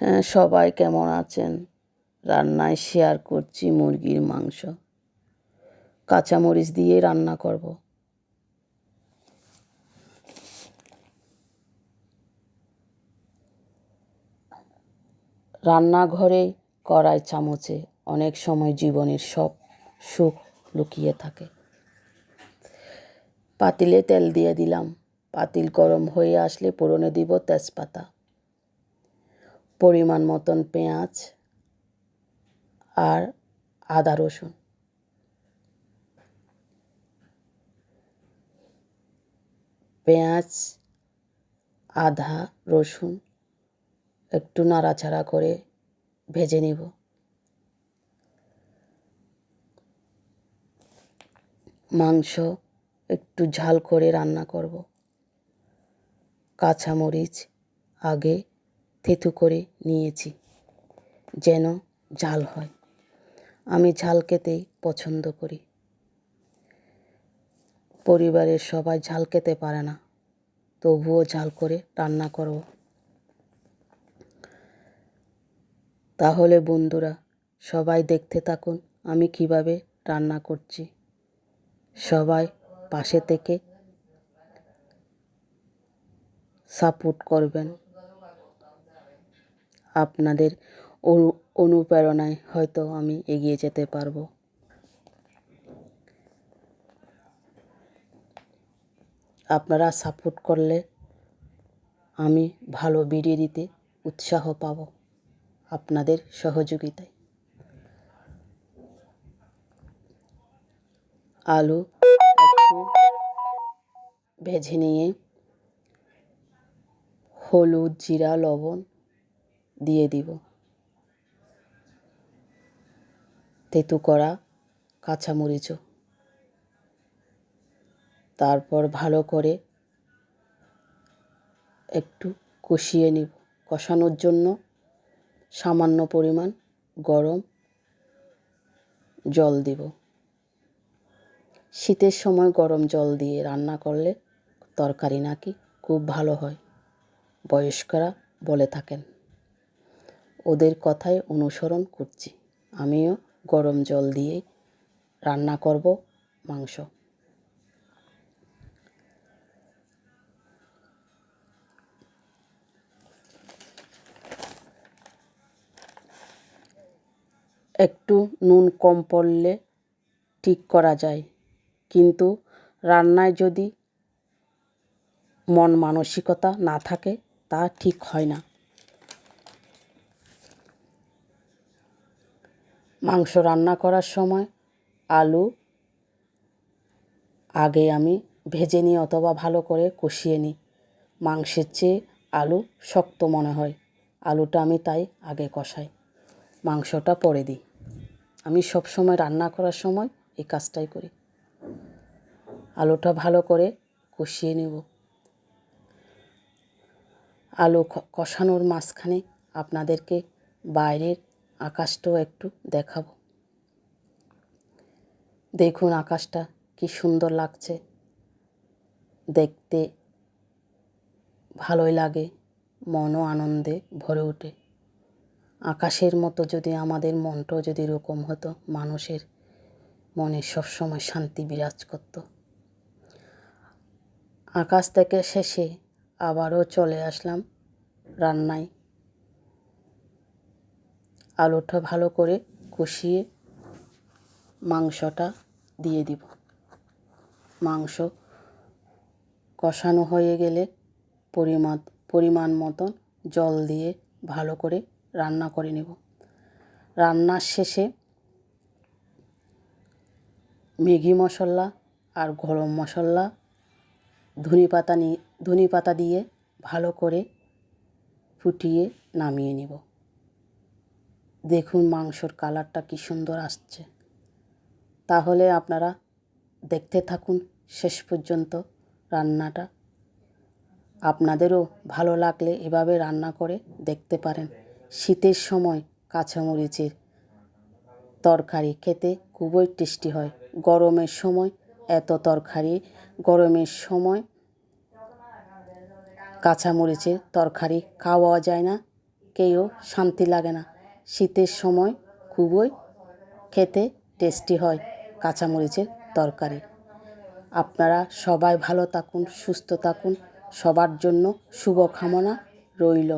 হ্যাঁ সবাই কেমন আছেন? রান্নায় শেয়ার করছি মুরগির মাংস। কাঁচামরিচ দিয়ে রান্না করব। রান্নাঘরে কড়াই চামচে অনেক সময় জীবনের সব সুখ লুকিয়ে থাকে। পাতিলে তেল দিয়ে দিলাম। পাতিল গরম হয়ে আসলে পোড়নে দিব তেজপাতা। পরিমাণ মতন পেঁয়াজ আর আদা রসুন। পেঁয়াজ, আদা, রসুন একটু নাড়াচাড়া করে ভেজে নিব। মাংস একটু ঝাল করে রান্না করব। কাঁচামরিচ আগে থেতু করে নিয়েছি, যেন ঝাল হয়। আমি ঝাল খেতেই পছন্দ করি। পরিবারের সবাই ঝাল খেতে পারে না, তবুও ঝাল করে রান্না করব। তাহলে বন্ধুরা, সবাই দেখতে থাকুন আমি কীভাবে রান্না করছি। সবাই পাশে থেকে সাপোর্ট করবেন। আপনাদের অনু- অনুপ্রেরণায় হয়তো আমি এগিয়ে যেতে পারব। আপনারা সাপোর্ট করলে আমি ভালো ভিডিও দিতে উৎসাহ পাব আপনাদের সহযোগিতায়। আলু একটু ভেজে নিয়ে হলুদ, জিরা, লবণ দিয়ে দিব। তেতু করা, কাঁচামরিচও। তারপর ভালো করে একটু কষিয়ে নিব। কষানোর জন্য সামান্য পরিমাণ গরম জল দিব। শীতের সময় গরম জল দিয়ে রান্না করলে তরকারি নাকি খুব ভালো হয়। বয়স্করা বলে থাকেন। ওদের কথায় অনুসরণ করছি। আমিও গরম জল দিয়ে রান্না করব মাংস। একটু নুন কম পড়লে ঠিক করা যায়। কিন্তু রান্নায় যদি মন মানসিকতা না থাকে, তা ঠিক হয় না। মাংস রান্না করার সময় আলু আগে আমি ভেজে নিই অথবা ভালো করে কষিয়ে নিই। মাংসের চেয়ে আলু শক্ত মনে হয়। আলুটা আমি তাই আগে কষাই। মাংসটা পরে দিই। আমি সব সময় রান্না করার সময় এই কাজটাই করি। আলুটা ভালো করে কষিয়ে নেব। আলু কষানোর মাঝখানে আপনাদেরকে বাইরের আকাশটাও একটু দেখাবো। দেখুন আকাশটা কি সুন্দর লাগছে। দেখতে ভালোই লাগে, মনও আনন্দে ভরে ওঠে। আকাশের মতো যদি আমাদের মনটাও যদি এরকম হতো, মানুষের মনে সবসময় শান্তি বিরাজ করতো। আকাশ থেকে শেষে আবারও চলে আসলাম রান্নায়। আলুটা ভালো করে কষিয়ে মাংসটা দিয়ে দিব। মাংস কষানো হয়ে গেলে পরিমাণ পরিমাণ মতন জল দিয়ে ভালো করে রান্না করে নেব। রান্নার শেষে ম্যাগি মশলা আর গরম মশলা, ধনে পাতা নিয়ে ধনে পাতা দিয়ে ভালো করে ফুটিয়ে নামিয়ে নেব। দেখুন মাংসর কালারটা কি সুন্দর আসছে। তাহলে আপনারা দেখতে থাকুন শেষ পর্যন্ত রান্নাটা। আপনাদেরও ভালো লাগলে এভাবে রান্না করে দেখতে পারেন। শীতের সময় কাঁচামরিচের তরকারি খেতে খুবই টেস্টি হয়। গরমের সময় এত তরকারি, গরমের সময় কাঁচামরিচের তরকারি খাওয়া যায় না, কেউ শান্তি লাগে না। শীতের সময় খুবই খেতে টেস্টি হয় কাঁচামরিচের তরকারি। আপনারা সবাই ভালো থাকুন, সুস্থ থাকুন, সবার জন্য শুভকামনা রইল।